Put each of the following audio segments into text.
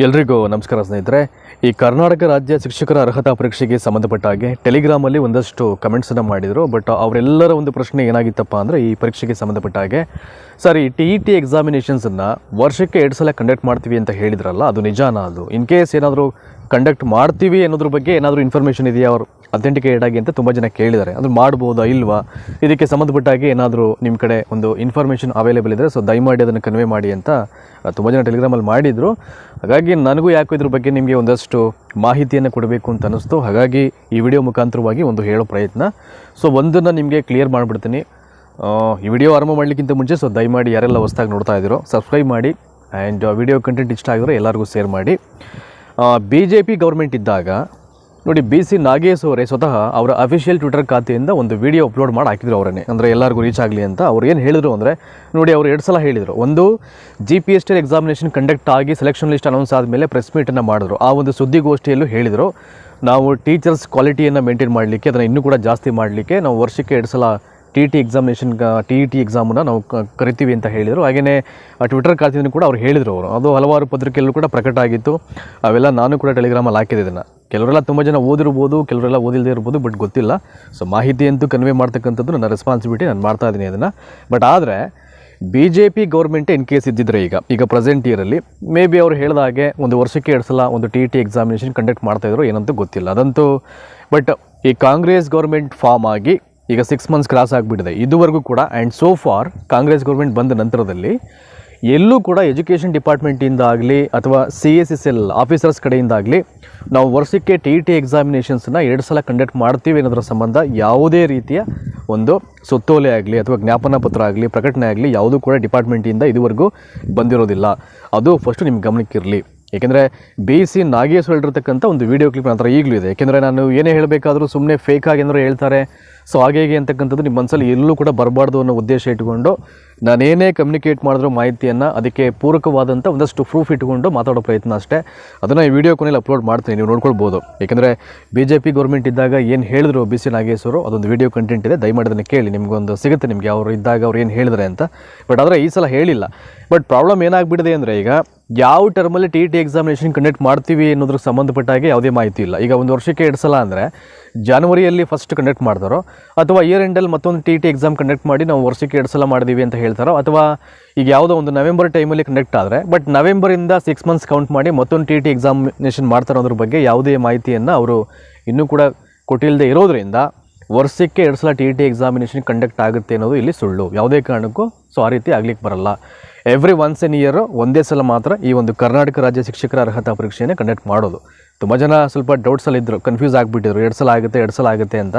ಎಲ್ರಿಗೂ ನಮಸ್ಕಾರ ಸ್ನೇಹಿತರೆ. ಈ ಕರ್ನಾಟಕ ರಾಜ್ಯ ಶಿಕ್ಷಕರ ಅರ್ಹತಾ ಪರೀಕ್ಷೆಗೆ ಸಂಬಂಧಪಟ್ಟ ಹಾಗೆ ಟೆಲಿಗ್ರಾಮಲ್ಲಿ ಒಂದಷ್ಟು ಕಮೆಂಟ್ಸನ್ನು ಮಾಡಿದರು. ಬಟ್ ಅವರೆಲ್ಲರ ಒಂದು ಪ್ರಶ್ನೆ ಏನಾಗಿತ್ತಪ್ಪ ಅಂದರೆ ಈ ಪರೀಕ್ಷೆಗೆ ಸಂಬಂಧಪಟ್ಟ ಹಾಗೆ. ಸರ್, ಈ ಟಿ ಇ ಟಿ ಎಕ್ಸಾಮಿನೇಷನ್ಸನ್ನು ವರ್ಷಕ್ಕೆ ಎರಡು ಸಲ ಕಂಡಕ್ಟ್ ಮಾಡ್ತೀವಿ ಅಂತ ಹೇಳಿದ್ರಲ್ಲ, ಅದು ನಿಜಾನ ಅದು? ಇನ್ ಕೇಸ್ ಏನಾದರೂ ಕಂಡಕ್ಟ್ ಮಾಡ್ತೀವಿ ಅನ್ನೋದ್ರ ಬಗ್ಗೆ ಏನಾದರೂ ಇನ್ಫಾರ್ಮೇಷನ್ ಇದೆಯಾ ಅವರು? ಅಥೆಂಟಿಕೇಟ್ ಆಗಿ ಅಂತ ತುಂಬ ಜನ ಕೇಳಿದ್ದಾರೆ. ಅದು ಮಾಡ್ಬೋದಾ ಇಲ್ವಾ? ಇದಕ್ಕೆ ಸಂಬಂಧಪಟ್ಟಾಗಿ ಏನಾದರೂ ನಿಮ್ಮ ಕಡೆ ಒಂದು ಇನ್ಫಾರ್ಮೇಷನ್ ಅವೈಲೇಬಲ್ ಇದ್ದರೆ ಸೊ ದಯಮಾಡಿ ಅದನ್ನು ಕನ್ವೆ ಮಾಡಿ ಅಂತ ತುಂಬ ಜನ ಟೆಲಿಗ್ರಾಮಲ್ಲಿ ಮಾಡಿದರು. ಹಾಗಾಗಿ ನನಗೂ ಯಾಕೋ ಇದ್ರ ಬಗ್ಗೆ ನಿಮಗೆ ಒಂದಷ್ಟು ಮಾಹಿತಿಯನ್ನು ಕೊಡಬೇಕು ಅಂತ ಅನ್ನಿಸ್ತು. ಹಾಗಾಗಿ ಈ ವಿಡಿಯೋ ಮುಖಾಂತರವಾಗಿ ಒಂದು ಹೇಳೋ ಪ್ರಯತ್ನ. ಸೊ ಒಂದನ್ನು ನಿಮಗೆ ಕ್ಲಿಯರ್ ಮಾಡಿಬಿಡ್ತೀನಿ. ಈ ವಿಡಿಯೋ ಆರಂಭ ಮಾಡಲಿಕ್ಕಿಂತ ಮುಂಚೆ ಸೊ ದಯಮಾಡಿ ಯಾರೆಲ್ಲ ಹೊಸ್ದಾಗಿ ನೋಡ್ತಾ ಇದ್ದೀರೋ ಸಬ್ಸ್ಕ್ರೈಬ್ ಮಾಡಿ ಆ್ಯಂಡ್ ವಿಡಿಯೋ ಕಂಟೆಂಟ್ ಇಷ್ಟ ಆಗಿದ್ರೆ ಎಲ್ಲರಿಗೂ ಶೇರ್ ಮಾಡಿ. ಬಿ ಜೆ ಪಿ ಗೌರ್ಮೆಂಟ್ ಇದ್ದಾಗ ನೋಡಿ ಬಿ ಸಿ ನಾಗೇಶ್ ಅವರೇ ಸ್ವತಃ ಅವರ ಅಫಿಷಿಯಲ್ ಟ್ವಿಟರ್ ಖಾತೆಯಿಂದ ಒಂದು ವಿಡಿಯೋ ಅಪ್ಲೋಡ್ ಮಾಡಿ ಹಾಕಿದ್ರು ಅವರನ್ನೇ. ಅಂದರೆ ಎಲ್ಲರಿಗೂ ರೀಚ್ ಆಗಲಿ ಅಂತ ಅವ್ರು ಏನು ಹೇಳಿದರು ಅಂದರೆ, ನೋಡಿ, ಅವರು ಎರಡು ಸಲ ಹೇಳಿದರು. ಒಂದು G P S T examination conduct ಆಗಿ ಸೆಲೆಕ್ಷನ್ ಲಿಸ್ಟ್ ಅನೌನ್ಸ್ ಆದಮೇಲೆ ಪ್ರೆಸ್ ಮೀಟನ್ನು ಮಾಡಿದ್ರು. ಆ ಒಂದು ಸುದ್ದಿಗೋಷ್ಠಿಯಲ್ಲೂ ಹೇಳಿದರು. ನಾವು ಟೀಚರ್ಸ್ ಕ್ವಾಲಿಟಿಯನ್ನು ಮೇಂಟೈನ್ ಮಾಡಲಿಕ್ಕೆ, ಅದನ್ನು ಇನ್ನೂ ಕೂಡ ಜಾಸ್ತಿ ಮಾಡಲಿಕ್ಕೆ ನಾವು ವರ್ಷಕ್ಕೆ ಎರಡು ಸಲ T T examination T E T ಎಕ್ಸಾಮನ್ನು ನಾವು ಕರಿತೀವಿ ಅಂತ ಹೇಳಿದರು. ಹಾಗೆಯೇ ಟ್ವಿಟರ್ ಖಾತೆಯನ್ನು ಕೂಡ ಅವ್ರು ಹೇಳಿದರು ಅವರು. ಅದು ಹಲವಾರು ಪತ್ರಿಕೆಯಲ್ಲೂ ಕೂಡ ಪ್ರಕಟ ಆಗಿತ್ತು. ಅವೆಲ್ಲ ನಾನು ಕೂಡ ಟೆಲಿಗ್ರಾಮಲ್ಲಿ ಹಾಕಿದ್ದೆ ಕೆಲವರೆಲ್ಲ ತುಂಬ ಜನ ಓದಿರ್ಬೋದು, ಕೆಲವರೆಲ್ಲ ಓದಿಲ್ಲದೆ ಇರ್ಬೋದು ಬಟ್ ಗೊತ್ತಿಲ್ಲ. ಸೊ ಮಾಹಿತಿ ಅಂತೂ ಕನ್ವೆ ಮಾಡ್ತಕ್ಕಂಥದ್ದು ನನ್ನ ರೆಸ್ಪಾನ್ಸಿಬಿಲಿಟಿ ನಾನು ಮಾಡ್ತಾ ಇದ್ದೀನಿ ಅದನ್ನು ಬಟ್ ಆದರೆ B J P government in case ಇದ್ದಿದ್ರೆ ಈಗ ಈಗ ಪ್ರೆಸೆಂಟ್ ಇಯರಲ್ಲಿ ಮೇ ಬಿ ಅವ್ರು ಹೇಳಿದ ಹಾಗೆ ಒಂದು ವರ್ಷಕ್ಕೆ ಎರಡು ಸಲ ಒಂದು T E T examination conduct ಮಾಡ್ತಾಯಿದ್ರು ಏನಂತೂ ಗೊತ್ತಿಲ್ಲ. ಅದಂತೂ ಬಟ್ ಈ ಕಾಂಗ್ರೆಸ್ ಗೌರ್ಮೆಂಟ್ ಫಾರ್ಮ್ ಆಗಿ ಈಗ ಸಿಕ್ಸ್ ಮಂತ್ಸ್ ಕ್ರಾಸ್ ಆಗಿಬಿಟ್ಟಿದೆ. ಇದುವರೆಗೂ ಕೂಡ and so far Congress government ಬಂದ ನಂತರದಲ್ಲಿ ಎಲ್ಲೂ ಕೂಡ ಎಜುಕೇಷನ್ ಡಿಪಾರ್ಟ್ಮೆಂಟಿಂದ ಆಗಲಿ ಅಥವಾ C S S L officers ಕಡೆಯಿಂದಾಗಲಿ ನಾವು ವರ್ಷಕ್ಕೆ ಟಿ ಟಿ ಎಕ್ಸಾಮಿನೇಷನ್ಸನ್ನ ಎರಡು ಸಲ ಕಂಡಕ್ಟ್ ಮಾಡ್ತೀವಿ ಅನ್ನೋದ್ರ ಸಂಬಂಧ ಯಾವುದೇ ರೀತಿಯ ಒಂದು ಸುತ್ತೋಲೆ ಆಗಲಿ ಅಥವಾ ಜ್ಞಾಪನ ಪತ್ರ ಆಗಲಿ, ಪ್ರಕಟಣೆ ಆಗಲಿ ಯಾವುದೂ ಕೂಡ ಡಿಪಾರ್ಟ್ಮೆಂಟಿಂದ ಇದುವರೆಗೂ ಬಂದಿರೋದಿಲ್ಲ. ಅದು ಫಸ್ಟು ನಿಮ್ಮ ಗಮನಕ್ಕಿರಲಿ ಏಕೆಂದರೆ ಬಿ ಸಿ ನಾಗೇಶ್ ಹೇಳಿರ್ತಕ್ಕಂಥ ಒಂದು ವಿಡಿಯೋ ಕ್ಲಿಪ್ ನಂತರ ಈಗಲೂ ಇದೆ. ಏಕೆಂದರೆ ನಾನು ಏನೇ ಹೇಳಬೇಕಾದರೂ ಸುಮ್ಮನೆ ಫೇಕ್ ಆಗಿ ಅಂದರೆ ಹೇಳ್ತಾರೆ ಸೊ ಹಾಗೆ ಅಂತಕ್ಕಂಥದ್ದು ನಿಮ್ಮ ಮನಸ್ಸಲ್ಲಿ ಎಲ್ಲೂ ಕೂಡ ಬರಬಾರ್ದು ಅನ್ನೋ ಉದ್ದೇಶ ಇಟ್ಕೊಂಡು ನಾನೇನೇ ಕಮ್ಯುನಿಕೇಟ್ ಮಾಡಿದ್ರು ಮಾಹಿತಿಯನ್ನು ಅದಕ್ಕೆ ಪೂರಕವಾದಂಥ ಒಂದಷ್ಟು ಪ್ರೂಫ್ ಇಟ್ಕೊಂಡು ಮಾತಾಡೋ ಪ್ರಯತ್ನ ಅಷ್ಟೇ. ಅದನ್ನು ಈ ವಿಡಿಯೋ ಕೊನೆಯಲ್ಲಿ ಅಪ್ಲೋಡ್ ಮಾಡ್ತೀನಿ, ನೀವು ನೋಡ್ಕೊಳ್ಬೋದು. ಏಕೆಂದರೆ ಬಿ ಜೆ ಪಿ ಗೌರ್ಮೆಂಟ್ ಇದ್ದಾಗ ಏನು ಹೇಳಿದ್ರು ಬಿ ಸಿ ನಾಗೇಶ್ವರು ಅದೊಂದು ವಿಡಿಯೋ ಕಂಟೆಂಟ್ ಇದೆ, ದಯಮಾಡಿ ಅದನ್ನು ಕೇಳಿ, ನಿಮಗೊಂದು ಸಿಗುತ್ತೆ ನಿಮಗೆ ಅವರು ಇದ್ದಾಗ ಅವ್ರು ಏನು ಹೇಳಿದ್ರೆ ಅಂತ. ಬಟ್ ಆದರೆ ಈ ಸಲ ಹೇಳಿಲ್ಲ. ಬಟ್ ಪ್ರಾಬ್ಲಮ್ ಏನಾಗ್ಬಿಟ್ಟಿದೆ ಅಂದರೆ ಈಗ ಯಾವ ಟರ್ಮಲ್ಲಿ ಟಿ ಟಿ ಎಕ್ಸಾಮಿನೇಷನ್ ಕಂಡಕ್ಟ್ ಮಾಡ್ತೀವಿ ಅನ್ನೋದ್ರ ಸಂಬಂಧಪಟ್ಟಾಗೆ ಯಾವುದೇ ಮಾಹಿತಿ ಇಲ್ಲ. ಈಗ ಒಂದು ವರ್ಷಕ್ಕೆ ಎರಡು ಸಲ ಅಂದರೆ ಜಾನ್ವರಿಯಲ್ಲಿ ಫಸ್ಟ್ ಕಂಡಕ್ಟ್ ಮಾಡ್ತಾರೋ ಅಥವಾ ಇಯರ್ ಎಂಡಲ್ಲಿ ಮತ್ತೊಂದು ಟಿ ಟಿ ಎಕ್ಸಾಮ್ ಕಂಡಕ್ಟ್ ಮಾಡಿ ನಾವು ವರ್ಷಕ್ಕೆ ಎರಡು ಸಲ ಮಾಡಿದೀವಿ ಅಂತ ಹೇಳ್ತಾರೋ, ಅಥವಾ ಈಗ ಯಾವುದೋ ಒಂದು ನವೆಂಬರ್ ಟೈಮಲ್ಲಿ ಕಂಡಕ್ಟ್ ಆದರೆ ಬಟ್ ನವೆಂಬರಿಂದ ಸಿಕ್ಸ್ ಮಂತ್ಸ್ ಕೌಂಟ್ ಮಾಡಿ ಮತ್ತೊಂದು ಟಿ ಟಿ ಎಕ್ಸಾಮಿನೇಷನ್ ಮಾಡ್ತಾರೋ ಅದ್ರ ಬಗ್ಗೆ ಯಾವುದೇ ಮಾಹಿತಿಯನ್ನು ಅವರು ಇನ್ನೂ ಕೂಡ ಕೊಟ್ಟಿಲ್ಲದೆ ಇರೋದ್ರಿಂದ ವರ್ಷಕ್ಕೆ ಎರಡು ಸಲ ಟಿ ಟಿ ಎಕ್ಸಾಮಿನೇಷನ್ ಕಂಡಕ್ಟ್ ಆಗುತ್ತೆ ಅನ್ನೋದು ಇಲ್ಲಿ ಸುಳ್ಳು. ಯಾವುದೇ ಕಾರಣಕ್ಕೂ ಸೊ ಆ ರೀತಿ ಆಗ್ಲಿಕ್ಕೆ ಬರಲ್ಲ. ಎವ್ರಿ ಒನ್ಸ್ ಎನ್ ಇಯರು ಒಂದೇ ಸಲ ಮಾತ್ರ ಈ ಒಂದು ಕರ್ನಾಟಕ ರಾಜ್ಯ ಶಿಕ್ಷಕರ ಅರ್ಹತಾ ಪರೀಕ್ಷೆಯನ್ನು ಕಂಡಕ್ಟ್ ಮಾಡೋದು. ತುಂಬ ಜನ ಸ್ವಲ್ಪ ಡೌಟ್ಸಲ್ಲಿ ಇದ್ದರು ಕನ್ಫ್ಯೂಸ್ ಆಗಿಬಿಟ್ಟಿದ್ರು. ಎರಡು ಸಲ ಆಗುತ್ತೆ, ಎರಡು ಸಲ ಆಗುತ್ತೆ ಅಂತ.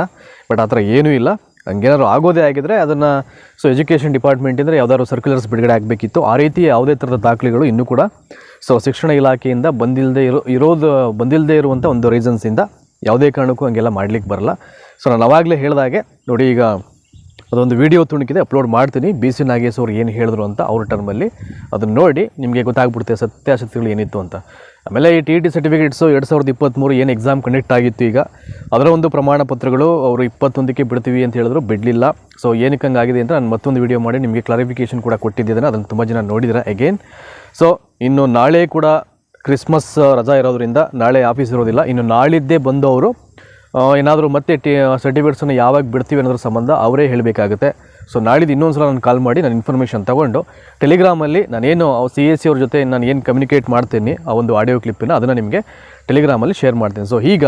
ಬಟ್ ಆ ಥರ ಏನೂ ಇಲ್ಲ. ಹಂಗೇನಾದ್ರು ಆಗೋದೇ ಆಗಿದ್ರೆ ಅದನ್ನು ಸೊ ಎಜುಕೇಷನ್ ಡಿಪಾರ್ಟ್ಮೆಂಟಿಂದ ಯಾವ್ದಾದ್ರು ಸರ್ಕ್ಯುಲರ್ಸ್ ಬಿಡುಗಡೆ ಆಗಬೇಕಿತ್ತು. ಆ ರೀತಿ ಯಾವುದೇ ಥರದ ದಾಖಲೆಗಳು ಇನ್ನೂ ಕೂಡ ಸೊ ಶಿಕ್ಷಣ ಇಲಾಖೆಯಿಂದ ಬಂದಿಲ್ಲದೆ ಇರೋ, ಇರೋದು ಬಂದಿಲ್ಲದೆ ಇರುವಂಥ ಒಂದು ರೀಸನ್ಸಿಂದ ಯಾವುದೇ ಕಾರಣಕ್ಕೂ ಹಂಗೆಲ್ಲ ಮಾಡ್ಲಿಕ್ಕೆ ಬರಲ್ಲ. ಸೊ ನಾನು ಅವಾಗಲೇ ಹೇಳಿದಾಗೆ ನೋಡಿ ಈಗ ಅದೊಂದು ವಿಡಿಯೋ ತುಣುಕಿದೆ ಅಪ್ಲೋಡ್ ಮಾಡ್ತೀನಿ. ಬಿ ಸಿ ನಾಗೇಶ್ ಅವ್ರು ಏನು ಹೇಳಿದ್ರು ಅಂತ ಅವ್ರ ಟರ್ಮಲ್ಲಿ ಅದನ್ನು ನೋಡಿ ನಿಮಗೆ ಗೊತ್ತಾಗ್ಬಿಡುತ್ತೆ ಸತ್ಯಾಸತ್ಯಗಳು ಏನಿತ್ತು ಅಂತ. ಆಮೇಲೆ ಈ ಟಿ ಇ ಟಿ ಸರ್ಟಿಫಿಕೇಟ್ಸು ಎರಡು ಸಾವಿರದ ಇಪ್ಪತ್ತ್ಮೂರು ಏನು ಎಕ್ಸಾಮ್ ಕಂಡಕ್ಟ್ ಆಗಿತ್ತು ಈಗ, ಅದರ ಒಂದು ಪ್ರಮಾಣ ಪತ್ರಗಳು ಅವರು ಇಪ್ಪತ್ತೊಂದಕ್ಕೆ ಬಿಡ್ತೀವಿ ಅಂತ ಹೇಳಿದ್ರು, ಬಿಡಲಿಲ್ಲ. ಸೊ ಏನಕ್ಕೆ ಹಂಗಾಗಿದೆ ಅಂತ ನಾನು ಮತ್ತೊಂದು ವಿಡಿಯೋ ಮಾಡಿ ನಿಮಗೆ ಕ್ಲಾರಿಫಿಕೇಷನ್ ಕೂಡ ಕೊಟ್ಟಿದ್ದೇನೆ ಅದನ್ನು ತುಂಬ ಜನ ನೋಡಿದ್ರೆ ಅಗೇನ್ ಸೊ ಇನ್ನು ನಾಳೆ ಕೂಡ ಕ್ರಿಸ್ಮಸ್ ರಜಾ ಇರೋದ್ರಿಂದ ನಾಳೆ ಆಫೀಸ್ ಇರೋದಿಲ್ಲ. ಇನ್ನು ನಾಳಿದ್ದೇ ಬಂದು ಅವರು ಏನಾದರೂ ಮತ್ತೆ ಟಿ ಸರ್ಟಿಫಿಕೇಟ್ಸನ್ನು ಯಾವಾಗ ಬಿಡ್ತೀವಿ ಅನ್ನೋದ್ರ ಸಂಬಂಧ ಅವರೇ ಹೇಳಬೇಕಾಗುತ್ತೆ. ಸೊ ನಾಳಿದ್ದು ಇನ್ನೊಂದು ಸಲ ನಾನು ಕಾಲ್ ಮಾಡಿ ನಾನು ಇನ್ಫಾರ್ಮೇಷನ್ ತೊಗೊಂಡು ಟೆಲಿಗ್ರಾಮಲ್ಲಿ ನಾನೇನು ಸಿ ಎ ಸಿ ಅವ್ರ ಜೊತೆ ನಾನು ಏನು ಕಮ್ಯುನಿಕೇಟ್ ಮಾಡ್ತೀನಿ, ಆ ಒಂದು ಆಡಿಯೋ ಕ್ಲಿಪ್ಪಿನ ಅದನ್ನು ನಿಮಗೆ ಟೆಲಿಗ್ರಾಮಲ್ಲಿ ಶೇರ್ ಮಾಡ್ತೀನಿ. ಸೊ ಈಗ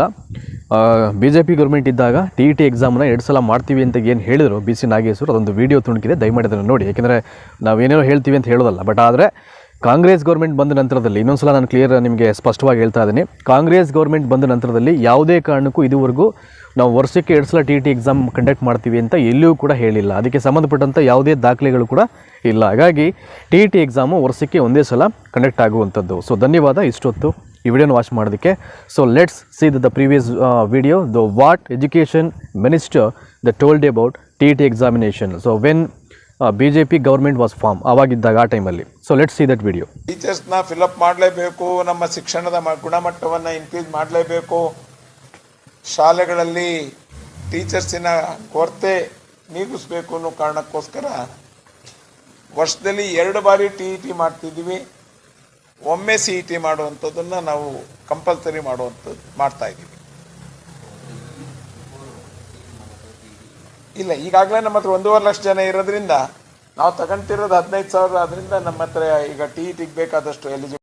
ಬಿ ಜೆ ಪಿ ಗೌರ್ಮೆಂಟ್ ಇದ್ದಾಗ ಟಿ ಇ ಟಿ ಎಕ್ಸಾಮ್ನ ಎರಡು ಸಲ ಮಾಡ್ತೀವಿ ಅಂತ ಏನು ಹೇಳಿದರು ಬಿ ಸಿ ನಾಗೇಶ್ವರು ಅದೊಂದು ವಿಡಿಯೋ ತುಣುಕಿದೆ ದಯಮಾಡಿ ಅದನ್ನು ನೋಡಿ. ಯಾಕೆಂದರೆ ಏನೇನೋ ಹೇಳ್ತೀವಿ ಅಂತ ಹೇಳೋದಲ್ಲ. ಬಟ್ ಆದರೆ ಕಾಂಗ್ರೆಸ್ ಗೌರ್ಮೆಂಟ್ ಬಂದ ನಂತರದಲ್ಲಿ ಇನ್ನೊಂದು ಸಲ ನಾನು ಕ್ಲಿಯರ್ ನಿಮಗೆ ಸ್ಪಷ್ಟವಾಗಿ ಹೇಳ್ತಾ ಇದ್ದೀನಿ. ಕಾಂಗ್ರೆಸ್ ಗೌರ್ಮೆಂಟ್ ಬಂದ ನಂತರದಲ್ಲಿ ಯಾವುದೇ ಕಾರಣಕ್ಕೂ ಇದುವರೆಗೂ ನಾವು ವರ್ಷಕ್ಕೆ ಎರಡು ಸಲ ಟಿ ಟಿ ಎಕ್ಸಾಮ್ ಕಂಡಕ್ಟ್ ಮಾಡ್ತೀವಿ ಅಂತ ಎಲ್ಲಿಯೂ ಕೂಡ ಹೇಳಿಲ್ಲ. ಅದಕ್ಕೆ ಸಂಬಂಧಪಟ್ಟಂಥ ಯಾವುದೇ ದಾಖಲೆಗಳು ಕೂಡ ಇಲ್ಲ. ಹಾಗಾಗಿ ಟಿ ಟಿ ಎಕ್ಸಾಮು ವರ್ಷಕ್ಕೆ ಒಂದೇ ಸಲ ಕಂಡಕ್ಟ್ ಆಗುವಂಥದ್ದು. ಸೊ ಧನ್ಯವಾದ. ಇಷ್ಟೊತ್ತು ಈ ವಿಡಿಯೋನ ವಾಚ್ ಮಾಡೋದಕ್ಕೆ so let's see the previous video the what education minister the told about T T examination so when B J P government was form ಆವಾಗಿದ್ದಾಗ, ಆ ಟೈಮಲ್ಲಿ so let see that video ಟೀಚರ್ಸ್ನ fill up ಮಾಡಲೇಬೇಕು, ನಮ್ಮ ಶಿಕ್ಷಣದ ಗುಣಮಟ್ಟವನ್ನು increase ಮಾಡಲೇಬೇಕು. ಶಾಲೆಗಳಲ್ಲಿ ಟೀಚರ್ಸಿನ ಕೊರತೆ ನೀಗಿಸ್ಬೇಕು ಅನ್ನೋ ಕಾರಣಕ್ಕೋಸ್ಕರ ವರ್ಷದಲ್ಲಿ ಎರಡು ಬಾರಿ ಟಿ ಇ ಟಿ ಮಾಡ್ತಿದ್ದೀವಿ. ಒಮ್ಮೆ ಸಿ ಇ ಟಿ ಮಾಡುವಂಥದ್ದನ್ನು ನಾವು ಕಂಪಲ್ಸರಿ ಮಾಡುವಂಥದ್ದು ಮಾಡ್ತಾ ಇದ್ದೀವಿ. ಇಲ್ಲ, ಈಗಾಗಲೇ ನಮ್ಮ ಹತ್ರ ಒಂದೂವರೆ ಲಕ್ಷ ಜನ ಇರೋದ್ರಿಂದ ನಾವು ತಗೊಂತಿರೋದು ಹದಿನೈದು ಸಾವಿರ ಅದರಿಂದ ನಮ್ಮ ಹತ್ರ ಈಗ ಟಿ ಇ ಟಿಗೆ ಬೇಕಾದಷ್ಟು